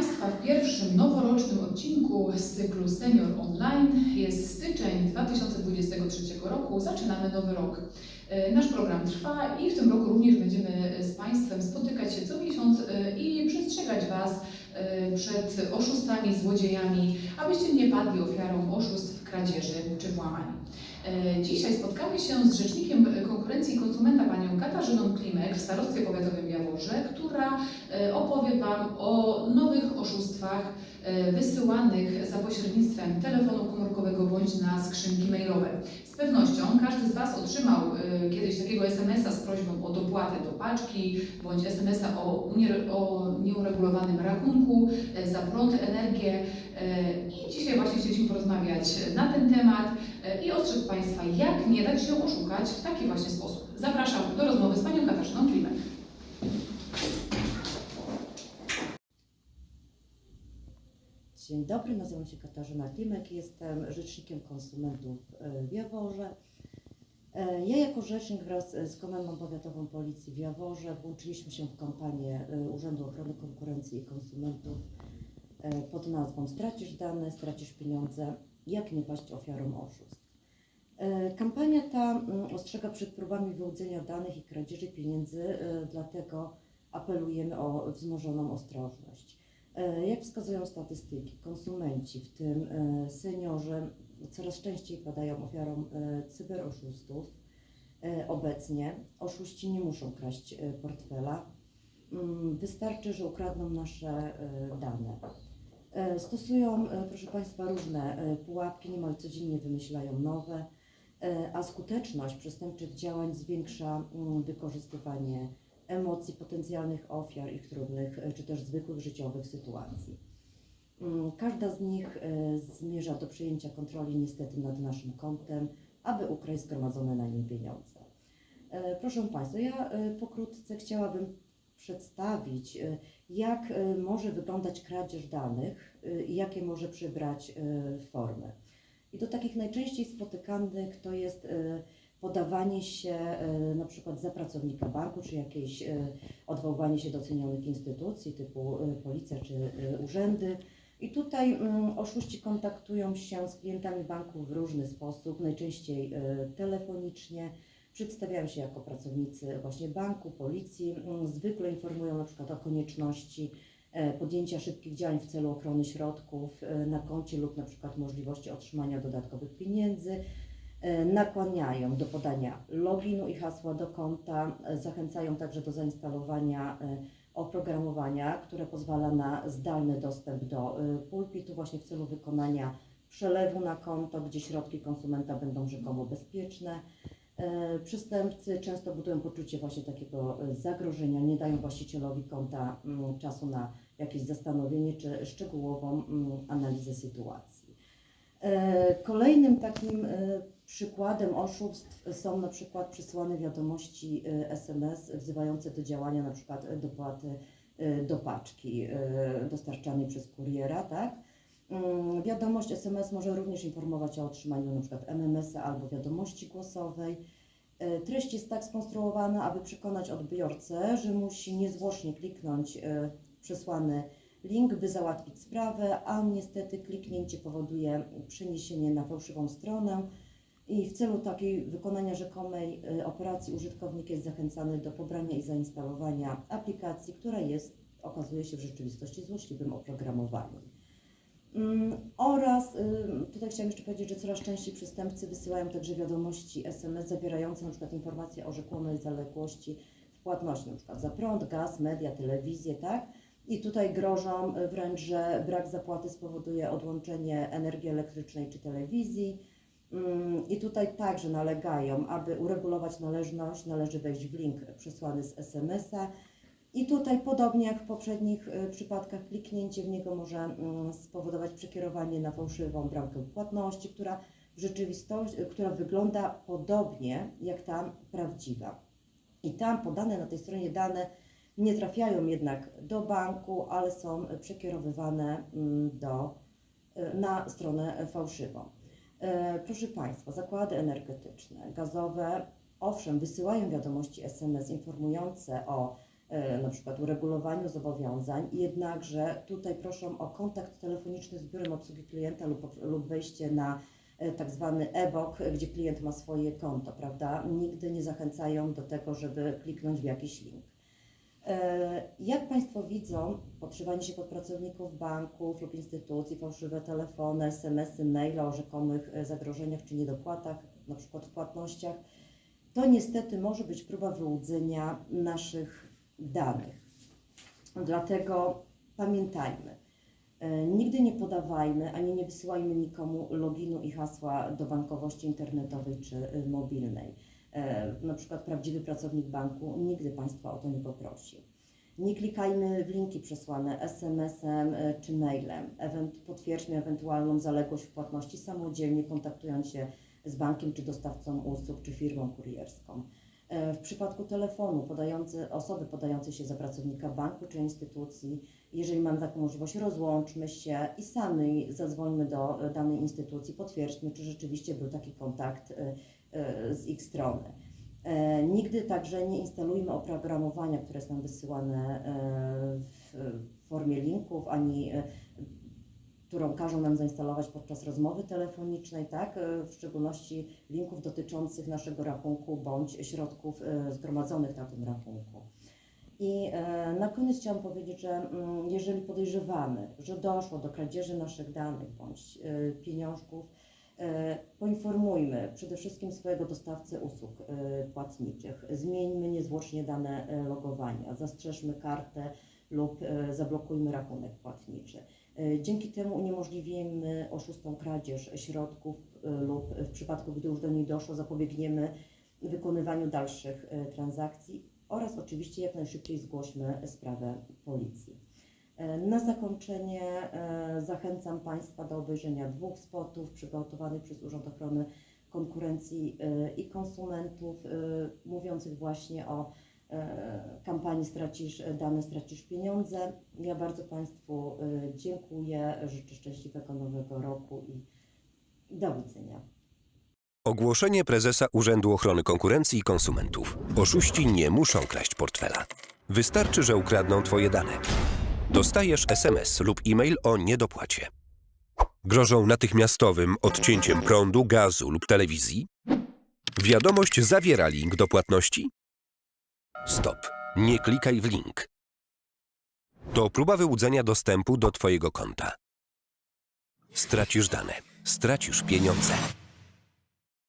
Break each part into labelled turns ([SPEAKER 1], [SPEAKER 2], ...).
[SPEAKER 1] Państwa w pierwszym noworocznym odcinku z cyklu Senior Online. Jest styczeń 2023 roku, zaczynamy nowy rok. E, Nasz program trwa i w tym roku również będziemy z Państwem spotykać się co miesiąc e, i przestrzegać Was e, przed oszustami, złodziejami, abyście nie padli ofiarą oszustw, kradzieży czy włamań. E, Dzisiaj spotkamy się z Rzecznikiem Konkurencji i Konsumenta, panią Katarzyną Klimek w Starostwie Powiatowym Jaworze, która e, opowie Wam o nowych oszustwach wysyłanych za pośrednictwem telefonu komórkowego bądź na skrzynki mailowe. Z pewnością każdy z Was otrzymał e, kiedyś takiego SMS-a z prośbą o dopłatę do paczki bądź SMS-a o, o nieuregulowanym rachunku e, za prąd, energię. E, I dzisiaj właśnie chcieliśmy porozmawiać na ten temat e, i ostrzec Państwa, jak nie dać się oszukać w taki właśnie sposób. Zapraszam do rozmowy z Panią Katarzyną Klimek.
[SPEAKER 2] Dzień dobry, nazywam się Katarzyna Klimek, jestem rzecznikiem konsumentów e, w Jaworze. E, Ja jako rzecznik wraz z Komendą Powiatową Policji w Jaworze włączyliśmy się w kampanię e, Urzędu Ochrony Konkurencji i Konsumentów pod nazwą Stracisz dane, stracisz pieniądze, jak nie paść ofiarą oszustw. Kampania ta mm, ostrzega przed próbami wyłudzenia danych i kradzieży pieniędzy, dlatego apelujemy o wzmożoną ostrożność. E, Jak wskazują statystyki, konsumenci, w tym e, seniorzy, coraz częściej padają ofiarą e, cyberoszustów. Obecnie oszuści nie muszą kraść portfela. Mm, Wystarczy, że ukradną nasze dane. Stosują, proszę Państwa, różne pułapki, niemal codziennie wymyślają nowe, a skuteczność przestępczych działań zwiększa mm, wykorzystywanie emocji potencjalnych ofiar, ich trudnych e, czy też zwykłych życiowych sytuacji. Mm, Każda z nich e, zmierza do przejęcia kontroli niestety nad naszym kontem, aby ukraść zgromadzone na nim pieniądze. E, Proszę Państwa, ja pokrótce chciałabym przedstawić, jak może wyglądać kradzież danych i jakie może przybrać formy. I do takich najczęściej spotykanych to jest podawanie się e, na przykład za pracownika banku, czy jakieś e, odwoływanie się do cenionych instytucji typu e, policja czy urzędy. I tutaj mm, oszuści kontaktują się z klientami banku w różny sposób, najczęściej telefonicznie. Przedstawiają się jako pracownicy właśnie banku, policji. Mm, Zwykle informują na przykład o konieczności podjęcia szybkich działań w celu ochrony środków na koncie lub na przykład możliwości otrzymania dodatkowych pieniędzy nakłaniają do podania loginu i hasła do konta, e, zachęcają także do zainstalowania e, oprogramowania, które pozwala na zdalny dostęp do e, pulpitu właśnie w celu wykonania przelewu na konto, gdzie środki konsumenta będą rzekomo bezpieczne. E, Przestępcy często budują poczucie właśnie takiego e, zagrożenia, nie dają właścicielowi konta mm, czasu na jakieś zastanowienie czy szczegółową mm, analizę sytuacji. E, Kolejnym takim e, przykładem oszustw są na przykład przysłane wiadomości e, SMS wzywające do działania na przykład e, dopłaty e, do paczki e, dostarczanej przez kuriera, tak? Mm, Wiadomość SMS może również informować o otrzymaniu przykład MMS-a albo wiadomości głosowej. E, Treść jest tak skonstruowana, aby przekonać odbiorcę, że musi niezwłocznie kliknąć e, przesłany link, by załatwić sprawę, a niestety kliknięcie powoduje przeniesienie na fałszywą stronę i w celu takiej wykonania rzekomej e, operacji użytkownik jest zachęcany do pobrania i zainstalowania aplikacji, która jest, okazuje się w rzeczywistości złośliwym oprogramowaniem. Mm, Oraz ym, tutaj chciałam jeszcze powiedzieć, że coraz częściej przestępcy wysyłają także wiadomości SMS zawierające przykład informacje o rzekomej zaległości w płatności, przykład za prąd, gaz, media, telewizję, tak? I tutaj grożą y, wręcz, że brak zapłaty spowoduje odłączenie energii elektrycznej czy telewizji. Mm, I tutaj także nalegają, aby uregulować należność, należy wejść w link przesłany z SMS-a. I tutaj, podobnie jak w poprzednich y, przypadkach, kliknięcie w niego może mm, spowodować przekierowanie na fałszywą bramkę płatności, która w rzeczywistości, y, która wygląda podobnie jak ta prawdziwa. I tam podane na tej stronie dane nie trafiają jednak do banku, ale są przekierowywane mm, do, y, na stronę fałszywą. E, Proszę Państwa, zakłady energetyczne, gazowe, owszem, wysyłają wiadomości SMS informujące o e, na przykład uregulowaniu zobowiązań, jednakże tutaj proszą o kontakt telefoniczny z biurem obsługi klienta lub, lub wejście na e, tak zwany e-bok, gdzie klient ma swoje konto, prawda? Nigdy nie zachęcają do tego, żeby kliknąć w jakiś link. E, Jak Państwo widzą, podszywanie się pod pracowników banków lub instytucji, fałszywe telefony, SMS-y, maile o rzekomych e, zagrożeniach czy niedopłatach, na przykład w płatnościach, to niestety może być próba wyłudzenia naszych danych. Dlatego pamiętajmy, e, nigdy nie podawajmy ani nie wysyłajmy nikomu loginu i hasła do bankowości internetowej czy mobilnej. E, Na przykład prawdziwy pracownik banku nigdy Państwa o to nie poprosi. Nie klikajmy w linki przesłane SMS-em e, czy mailem. Potwierdźmy ewentualną zaległość w płatności samodzielnie, kontaktując się z bankiem czy dostawcą usług czy firmą kurierską. E, W przypadku telefonu podający, osoby podającej się za pracownika banku czy instytucji, jeżeli mamy taką możliwość, rozłączmy się i sami zadzwońmy do danej instytucji, potwierdźmy, czy rzeczywiście był taki kontakt z ich strony. E, Nigdy także nie instalujmy oprogramowania, które nam wysyłane e, w formie linków, ani e, którą każą nam zainstalować podczas rozmowy telefonicznej, tak? E, w szczególności linków dotyczących naszego rachunku bądź środków e, zgromadzonych na tym rachunku. I e, na koniec chciałam powiedzieć, że mm, jeżeli podejrzewamy, że doszło do kradzieży naszych danych bądź e, pieniążków, e, poinformujmy przede wszystkim swojego dostawcę usług e, płatniczych. Zmieńmy niezwłocznie dane e, logowania, zastrzeżmy kartę lub e, zablokujmy rachunek płatniczy. E, Dzięki temu uniemożliwimy oszustom kradzież środków e, lub w przypadku, gdy już do niej doszło, zapobiegniemy wykonywaniu dalszych e, transakcji oraz oczywiście jak najszybciej zgłośmy sprawę policji. E, Na zakończenie e, zachęcam Państwa do obejrzenia dwóch spotów przygotowanych przez Urząd Ochrony Konkurencji e, i Konsumentów, mówiących właśnie o kampanii Stracisz dane, stracisz pieniądze. Ja bardzo Państwu dziękuję, życzę szczęśliwego nowego roku i do widzenia.
[SPEAKER 3] Ogłoszenie prezesa Urzędu Ochrony Konkurencji i Konsumentów. Oszuści nie muszą kraść portfela. Wystarczy, że ukradną Twoje dane. Dostajesz SMS lub e-mail o niedopłacie. Grożą natychmiastowym odcięciem prądu, gazu lub telewizji? Wiadomość zawiera link do płatności? Stop. Nie klikaj w link. To próba wyłudzenia dostępu do Twojego konta. Stracisz dane. Stracisz pieniądze.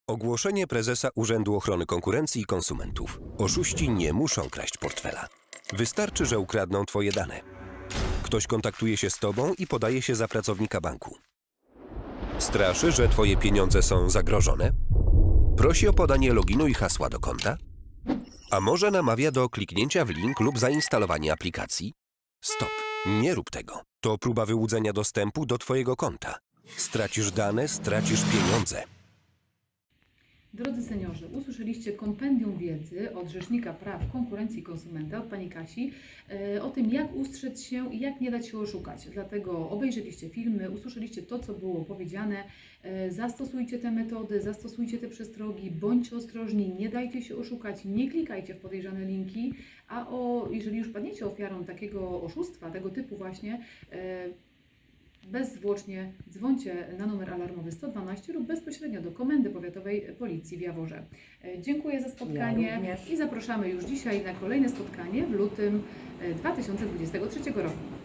[SPEAKER 3] Ogłoszenie prezesa Urzędu Ochrony Konkurencji i Konsumentów. Oszuści nie muszą kraść portfela. Wystarczy, że ukradną Twoje dane. Ktoś kontaktuje się z Tobą i podaje się za pracownika banku. Straszy, że Twoje pieniądze są zagrożone? Prosi o podanie loginu i hasła do konta? A może namawia do kliknięcia w link lub zainstalowania aplikacji? Stop. Nie rób tego. To próba wyłudzenia dostępu do Twojego konta. Stracisz dane, stracisz pieniądze.
[SPEAKER 1] Drodzy seniorzy, usłyszeliście kompendium wiedzy od Rzecznika Praw Konkurencji i Konsumenta, od Pani Kasi, e, o tym, jak ustrzec się i jak nie dać się oszukać. Dlatego obejrzeliście filmy, usłyszeliście to, co było powiedziane. E, Zastosujcie te metody, zastosujcie te przestrogi, bądźcie ostrożni, nie dajcie się oszukać, nie klikajcie w podejrzane linki, a o, jeżeli już padniecie ofiarą takiego oszustwa, tego typu właśnie, e, bezzwłocznie dzwońcie na numer alarmowy 112 lub bezpośrednio do Komendy Powiatowej Policji w Jaworze. E, Dziękuję za spotkanie
[SPEAKER 2] Ja
[SPEAKER 1] i zapraszamy już dzisiaj na kolejne spotkanie w lutym e, 2023 roku.